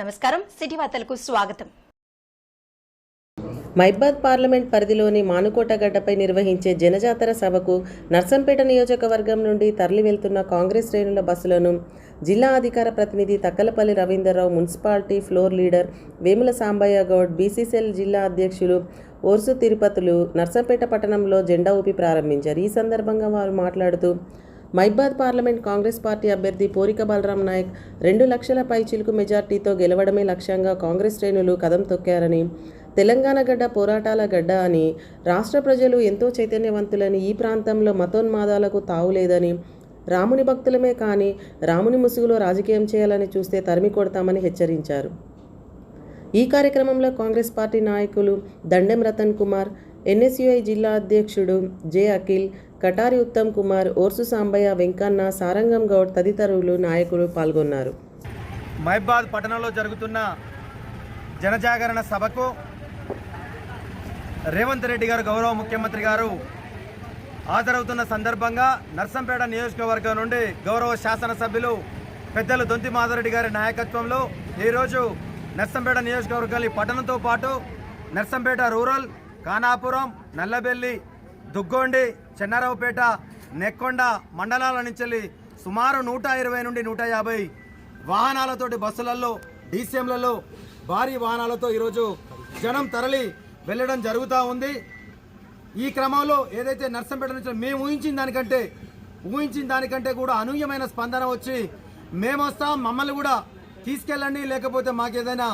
నమస్కారం. సిటీ వార్తలకు స్వాగతం. మైబాద్ పార్లమెంట్ పరిధిలోని మానుకోటగడ్డపై నిర్వహించే జనజాతర సభకు నర్సంపేట నియోజకవర్గం నుండి తరలి వెళ్తున్న కాంగ్రెస్ శ్రేణుల బస్సులను జిల్లా అధికార ప్రతినిధి Takkalapalli Ravindar Rao municipality floor leader Vemula Sambaiah Goud BCCL జిల్లా అధ్యక్షులు ఓర్సు తిరుపతులు నర్సంపేట పట్టణంలో జెండా ఊపి ప్రారంభించారు. ఈ సందర్భంగా వారు మాట్లాడుతూ మైబాద్ పార్లమెంట్ కాంగ్రెస్ పార్టీ అభ్యర్థి పోరిక బలరాం నాయక్ రెండు లక్షల పైచిలుకు మెజార్టీతో గెలవడమే లక్ష్యంగా కాంగ్రెస్ శ్రేణులు కదం తొక్కారని తెలంగాణ గడ్డ పోరాటాల గడ్డ అని రాష్ట్ర ప్రజలు ఎంతో చైతన్యవంతులని ఈ ప్రాంతంలో మతోన్మాదాలకు తావులేదని రాముని భక్తులమే కానీ రాముని ముసుగులో రాజకీయం చేయాలని చూస్తే తరిమి కొడతామని హెచ్చరించారు. ఈ కార్యక్రమంలో కాంగ్రెస్ పార్టీ నాయకులు దండెం రతన్ కుమార్ ఎన్ఎస్యుఐ జిల్లా అధ్యక్షుడు జె అఖిల్ కటారి ఉత్తమ్ కుమార్ ఓర్సు సాంబయ్య వెంకన్న సారంగం గౌడ్ తదితరులు నాయకులు పాల్గొన్నారు. మహిబాద్ పట్టణంలో జరుగుతున్న జనజాగరణ సభకు రేవంత్ రెడ్డి గారు గౌరవ ముఖ్యమంత్రి గారు హాజరవుతున్న సందర్భంగా నర్సంపేట నియోజకవర్గం నుండి గౌరవ శాసనసభ్యులు పెద్దలు దొంతి మాధవరెడ్డి గారి నాయకత్వంలో ఈరోజు నర్సంపేట నియోజకవర్గాలు ఈ పట్టణంతో పాటు నర్సంపేట రూరల్ కానాపురం నల్లబెల్లి దుగ్గొండి చెన్నారావుపేట నెక్కొండ మండలాల నుంచి సుమారు నూట ఇరవై నుండి నూట యాభై వాహనాలతోటి బస్సులలో డీసీఎంలలో భారీ వాహనాలతో ఈరోజు జనం తరలి వెళ్ళడం జరుగుతూ ఉంది. ఈ క్రమంలో ఏదైతే నర్సంపేట నుంచి మేము ఊహించిన దానికంటే ఊహించిన దానికంటే కూడా అనూహ్యమైన స్పందన వచ్చి మేము వస్తాం మమ్మల్ని కూడా తీసుకెళ్ళండి లేకపోతే మాకేదైనా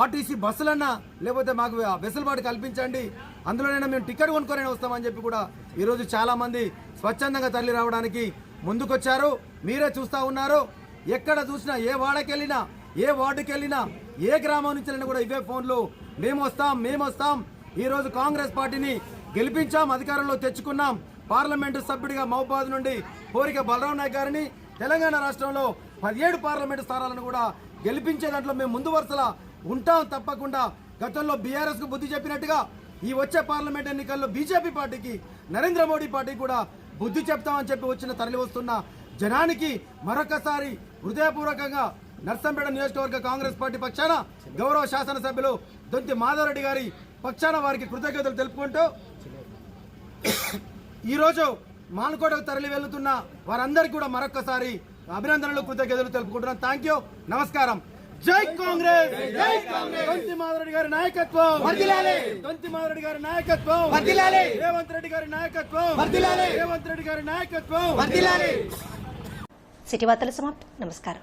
ఆర్టీసీ బస్సులన్నా లేకపోతే మాకు వెసులుబాటు కల్పించండి. అందులోనైనా మేము టికెట్ కొనుక్కొని వస్తామని చెప్పి కూడా ఈరోజు చాలామంది స్వచ్ఛందంగా తరలి రావడానికి ముందుకొచ్చారు. మీరే చూస్తా ఉన్నారు. ఎక్కడ చూసినా ఏ వాడకి వెళ్ళినా ఏ వార్డుకి వెళ్ళినా ఏ గ్రామం నుంచి వెళ్ళినా కూడా ఇవే ఫోన్లు. మేము వస్తాం మేము వస్తాం. ఈరోజు కాంగ్రెస్ పార్టీని గెలిపించాం అధికారంలో తెచ్చుకున్నాం. పార్లమెంటు సభ్యుడిగా మహబాద్ నుండి కోరిక బలరాం నాయక్ గారిని తెలంగాణ రాష్ట్రంలో పదిహేడు పార్లమెంటు స్థానాలను కూడా గెలిపించే దాంట్లో మేము ముందు వరుసలా ఉంటాం తప్పకుండా. గతంలో బీఆర్ఎస్కు బుద్ధి చెప్పినట్టుగా ఈ వచ్చే పార్లమెంట్ ఎన్నికల్లో బీజేపీ పార్టీకి నరేంద్ర మోడీ పార్టీ కూడా బుద్ధి చెప్తామని చెప్పి వచ్చిన తరలి వస్తున్న జనానికి మరొకసారి హృదయపూర్వకంగా నర్సంపేట నియోజకవర్గ కాంగ్రెస్ పార్టీ పక్షాన గౌరవ శాసనసభ్యులు దొంతి మాధవరెడ్డి గారి పక్షాన వారికి కృతజ్ఞతలు తెలుపుకుంటూ ఈరోజు మానుకోటకు తరలి వెళ్తున్న వారందరికీ కూడా మరొకసారి అభినందనలు కృతజ్ఞతలు తెలుపుకుంటున్నాం. థ్యాంక్ యూ నమస్కారం. జై కాంగ్రెస్! జై కాంగ్రెస్! దొంతి మాధవరెడ్డి గారి నాయకత్వం! దొంతి మాధవరెడ్డి గారి నాయకత్వం! రేవంత్ రెడ్డి గారి నాయకత్వం! రేవంత్ రెడ్డి గారి నాయకత్వం! సిటీ వార్తలు సమాప్తం. నమస్కారం.